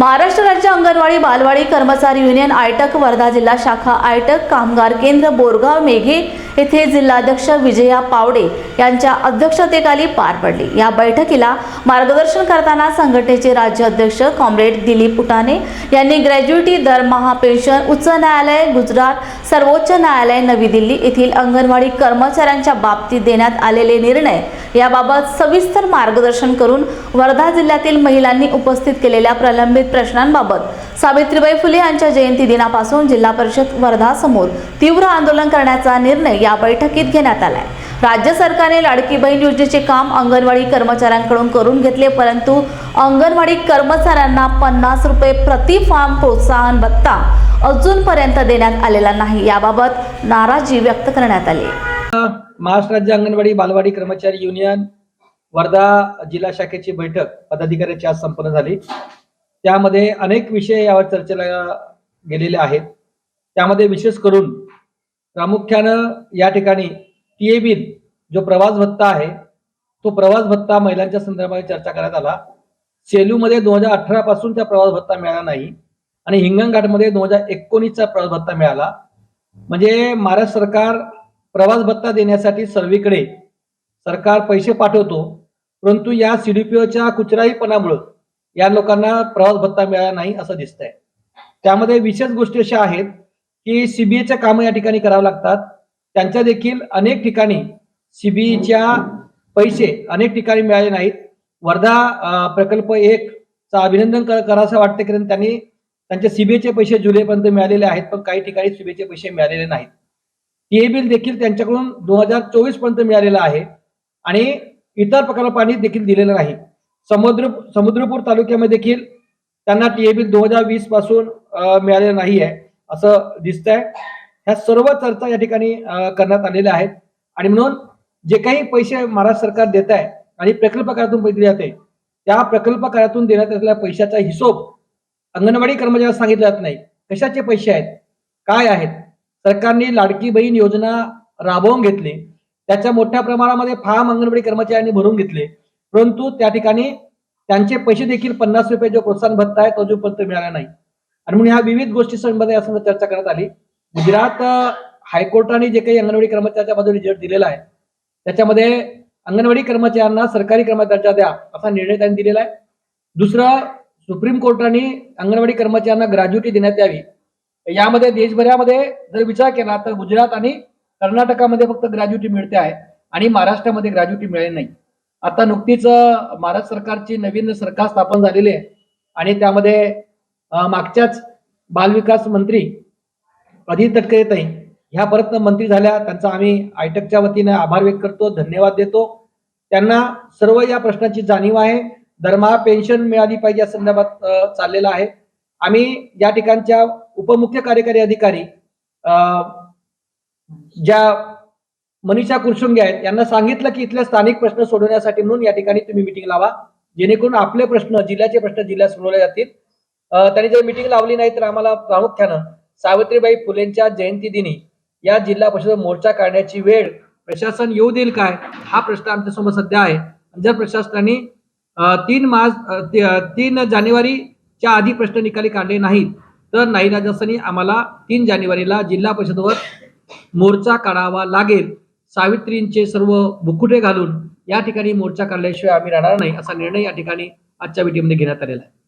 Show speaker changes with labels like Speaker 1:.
Speaker 1: महाराष्ट्र राज्य अंगणवाडी बालवाडी कर्मचारी युनियन आयटक वर्धा जिल्हा शाखा आयटक कामगार केंद्र बोरगाव मेघे येथे जिल्हाध्यक्ष विजया पावडे यांच्या अध्यक्षतेखाली पार पडली. या बैठकीला मार्गदर्शन करताना संघटनेचे राज्य अध्यक्ष कॉम्रेड दिलीप उटाने यांनी ग्रॅज्युएटी दरमहा पेन्शन उच्च न्यायालय गुजरात सर्वोच्च न्यायालय नवी दिल्ली येथील अंगणवाडी कर्मचाऱ्यांच्या बाबतीत देण्यात आलेले निर्णय याबाबत सविस्तर मार्गदर्शन करून वर्धा जिल्ह्यातील महिलांनी उपस्थित केलेल्या प्रलंबित प्रश्नांबाबत. सावित्रीबाई फुले यांच्या जयंती दिनापासून जिल्हा परिषद वर्धा समोर तीव्र आंदोलन करण्याचा निर्णय या बैठकीत घेण्यात आलाय. राज्य सरकारने लाडकी बहीण योजनेचे काम अंगणवाडी कर्मचाऱ्यांकडून करून घेतले परंतु अंगणवाडी कर्मचाऱ्यांना पन्नास रुपये प्रति फॉर्म प्रोत्साहन भत्ता अजूनपर्यंत देण्यात आलेला नाही. याबाबत नाराजी व्यक्त करण्यात आली.
Speaker 2: महाराष्ट्र राज्य अंगणवाडी बालवाडी कर्मचारी युनियन वर्धा जिल्हा शाखेची बैठक पदाधिकाऱ्याची आज संपन्न झाली. त्यामध्ये अनेक विषय यावर चर्चेला गेलेले आहेत. त्यामध्ये विशेष करून प्रामुख्यानं या ठिकाणी टी ए बिल जो प्रवास भत्ता आहे तो प्रवास भत्ता महिलांच्या संदर्भात चर्चा करण्यात आला. सेलूमध्ये दोन हजार अठरा पासून त्या प्रवास भत्ता मिळाला नाही आणि हिंगणघाटमध्ये दोन हजार एकोणीसचा प्रवास भत्ता मिळाला. म्हणजे महाराष्ट्र सरकार प्रवास भत्ता देण्यासाठी सर्वीकडे सरकार पैसे पाठवतो परंतु या सीडीपीओच्या कुचराईपणामुळं या लोकांना प्रवास भत्ता मिळाला नाही असं दिसतंय. त्यामध्ये विशेष गोष्टी अशा आहेत की सीबीआयच्या कामं या ठिकाणी करावं लागतात. त्यांच्या देखील अनेक ठिकाणी सीबीआयच्या पैसे अनेक ठिकाणी मिळाले नाहीत. वर्धा प्रकल्प एक चा अभिनंदन कर- करावंसं वाटतं कारण त्यांनी त्यांचे सीबीआयचे पैसे जुलैपर्यंत मिळालेले आहेत पण काही ठिकाणी सीबीआयचे पैसे मिळालेले नाहीत. हे बिल देखील त्यांच्याकडून दोन हजार चोवीसपर्यंत मिळालेलं आहे आणि इतर प्रकल्पांनी देखील दिलेलं नाही. समुद्र समुद्रपूर तालुक्यामध्ये देखील त्यांना टीएबी बिल दोन हजार वीसपासून मिळालेलं नाही आहे असं दिसतंय. ह्या सर्व चर्चा या ठिकाणी करण्यात आलेल्या आहेत. आणि म्हणून जे काही पैसे महाराष्ट्र सरकार देत आहे आणि प्रकल्प करातून पैसे जाते त्या प्रकल्प करातून देण्यात आलेल्या पैशाचा हिशोब अंगणवाडी कर्मचाऱ्यांना सांगितला जात नाही. कशाचे पैसे आहेत? काय आहेत? सरकारने लाडकी बहीण योजना राबवून घेतली. त्याच्या मोठ्या प्रमाणामध्ये फार्म अंगणवाडी कर्मचाऱ्यांनी भरून घेतले. परंतु त्या ठिकाणी त्यांचे पैसे देखील पन्नास रुपये जो प्रोत्साहन भत्ता आहे तो अजूनपर्यंत मिळाला नाही. आणि म्हणून ह्या विविध गोष्टी संबंधात या चर्चा करण्यात आली. गुजरात हायकोर्टाने जे काही अंगणवाडी कर्मचाऱ्याच्या बाजूने रिझल्ट दिलेला आहे त्याच्यामध्ये अंगणवाडी कर्मचाऱ्यांना सरकारी कर्मचारी द्या असा निर्णय त्यांनी दिलेला आहे. दुसरं सुप्रीम कोर्टाने अंगणवाडी कर्मचाऱ्यांना ग्रॅज्युटी देण्यात यावी. यामध्ये देशभरामध्ये जर विचार केला तर गुजरात आणि कर्नाटकामध्ये फक्त ग्रॅज्युटी मिळते आहे आणि महाराष्ट्रामध्ये ग्रॅज्युटी मिळाली नाही. आता नुकतीच भारत महाराष्ट्र सरकारची नवीन सरकार स्थापन झालेली आहे. आणि त्यामध्ये मागच्याच बालविकास मंत्री अदिती तटकरे ताई ह्या परत मंत्री झाल्या. त्यांचा आम्ही आयटकच्या वतीने आभार व्यक्त करतो धन्यवाद देतो. त्यांना सर्व या प्रश्नाची जाणीव आहे. दरमहा पेन्शन मिळाली पाहिजे या संदर्भात चाललेला चाललेलं आहे. आम्ही या ठिकाणच्या उपमुख्य कार्यकारी अधिकारी अं, ज्या मनीषा कुरसुंगे आहेत. यांना सांगितलं की इथले स्थानिक प्रश्न सोडवण्यासाठी म्हणून या ठिकाणी तुम्ही मिटिंग लावा. जेणेकरून आपले प्रश्न जिल्ह्याचे प्रश्न जिल्ह्यात सोडवले जातील. त्यांनी जर मिटिंग लावली नाही तर आम्हाला प्रामुख्यानं सावित्रीबाई फुलेंच्या जयंती दिनी या जिल्हा परिषद मोर्चा काढण्याची वेळ प्रशासन येऊ देईल काय? हा प्रश्न आमच्यासमोर सध्या आहे. जर प्रशासनाने तीन मार्च तीन जानेवारीच्या आधी प्रश्न निकाली काढले नाहीत तर नाही राजस्थानी आम्हाला तीन जानेवारीला जिल्हा परिषदवर मोर्चा काढावा लागेल. सावित्रींचे सर्व बुकुटे घालून या ठिकाणी मोर्चा काढल्याशिवाय आम्ही राहणार नाही असा निर्णय या ठिकाणी आजच्या मिटिंगमध्ये घेण्यात आलेला आहे.